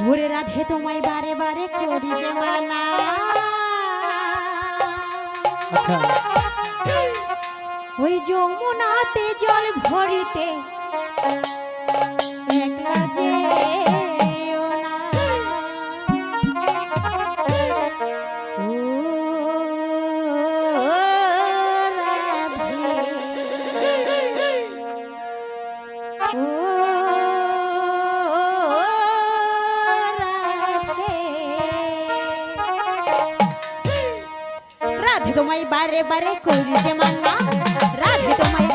ওরে রাধে তোমায় বারে বারে করি যে মানা আচ্ছা। ওই যমুনাতে জল ভরিতে তোমায় বারে বারে করেছে মান্না। রাধে তোমায়